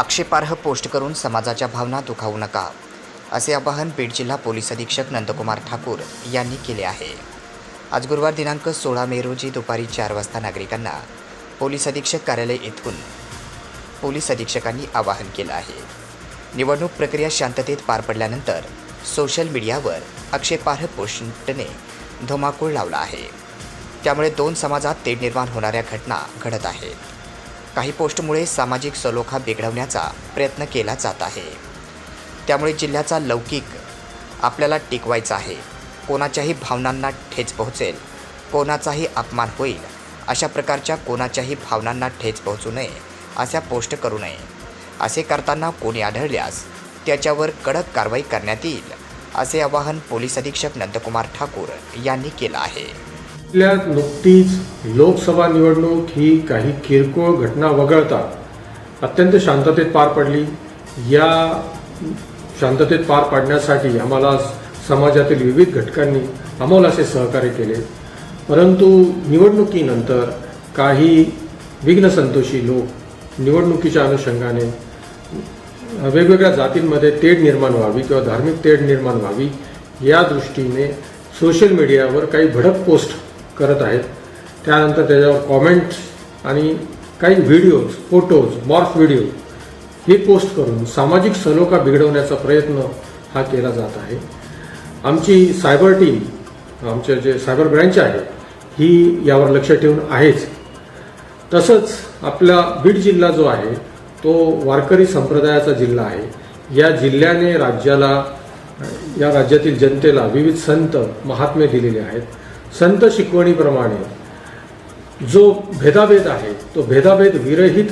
आक्षेपार्ह पोस्ट करून समाजाच्या भावना दुखावू नका असे आवाहन बीड जिल्हा पोलीस अधीक्षक नंदकुमार ठाकूर यांनी केले आहे. आज गुरुवार दिनांक सोळा मे रोजी दुपारी चार वाजता नागरिकांना पोलीस अधीक्षक कार्यालय येथून पोलीस अधीक्षकांनी आवाहन केलं आहे. निवडणूक प्रक्रिया शांततेत पार पडल्यानंतर सोशल मीडियावर आक्षेपार्ह पोस्टने धुमाकूळ लावला आहे. त्यामुळे दोन समाजात तेढ निर्माण होणाऱ्या घटना घडत आहेत. काही पोस्टमुळे सामाजिक सलोखा बिघडवण्याचा प्रयत्न केला जात आहे. त्यामुळे जिल्ह्याचा लौकिक आपल्याला टिकवायचा आहे. कोणाच्याही भावनांना ठेच पोहोचेल कोणाचाही अपमान होईल अशा प्रकारच्या कोणाच्याही भावनांना ठेच पोहोचू नये अशा पोस्ट करू नये. असे करताना कोणी आढळल्यास त्याच्यावर कडक कारवाई करण्यात येईल असे आवाहन पोलीस अधीक्षक नंदकुमार ठाकूर यांनी केलं आहे. आपल्या नुकतीच लोकसभा निवडणूक ही काही किरकोळ घटना वगळता अत्यंत शांततेत पार पडली. या शांततेत पार पाडण्यासाठी आम्हाला समाजातील विविध घटकांनी अमोल असे सहकार्य केले. परंतु निवडणुकीनंतर काही विघ्नसंतोषी लोक निवडणुकीच्या अनुषंगाने वेगवेगळ्या जातींमध्ये तेढ निर्माण व्हावी किंवा धार्मिक तेढ निर्माण व्हावी या दृष्टीने सोशल मीडियावर काही भडक पोस्ट करत आहेत. त्यानंतर त्याच्यावर कॉमेंट्स आणि काही व्हिडिओज फोटोज मॉर्फ व्हिडिओ हे पोस्ट करून सामाजिक सलोखा बिघडवण्याचा प्रयत्न हा केला जात आहे. आमची सायबर टीम आमचे जे सायबर ब्रँच आहे ही यावर लक्ष ठेवून आहेच. तसंच आपला बीड जिल्हा जो आहे तो वारकरी संप्रदायाचा जिल्हा आहे. या जिल्ह्याने राज्याला या राज्यातील जनतेला विविध संत महात्मे दिलेले आहेत. संत शिकवणीप्रमाणे जो भेदाभेद आहे तो भेदाभेद विरहित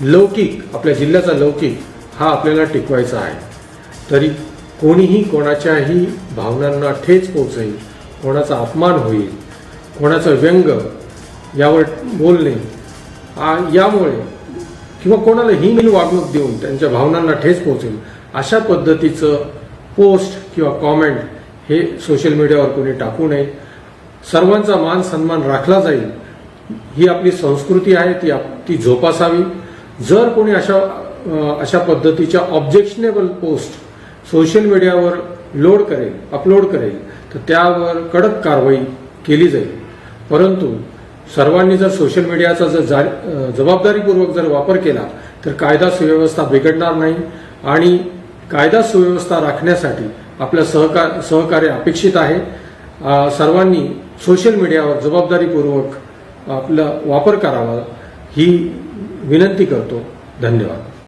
लौकिक आपल्या जिल्ह्याचा लौकिक हा आपल्याला टिकवायचा आहे. तरी कोणीही कोणाच्याही भावनांना ठेच पोचेल कोणाचा अपमान होईल कोणाचं व्यंग यावर बोलणे यामुळे किंवा कोणाला हीन वागणूक देऊन त्यांच्या भावनांना ठेच पोहोचेल अशा पद्धतीचं पोस्ट किंवा कॉमेंट हे सोशल मीडियावर कोणी टाकू नये. सर्वांचा मान सन्मान राखला जाईल. ही आपली संस्कृती आहे ती आप- ती जोपासावी. जर कोणी अशा अशा पद्धतीच्या ऑब्जेक्शनेबल पोस्ट सोशल मीडियावर लोड करेल अपलोड करेल तर त्यावर कडक कारवाई केली जाईल. परंतु सर्वांनी जर सोशल मीडियाचा जर जा जबाबदारीपूर्वक जर वापर केला तर कायदा सुव्यवस्था बिघडणार नाही आणि कायदा सुव्यवस्था राखण्यासाठी आपलं सहकार सहकार्य अपेक्षित आहे. सर्वांनी सोशल मीडियावर जबाबदारीपूर्वक आपला वापर करावा ही विनंती करतो. धन्यवाद.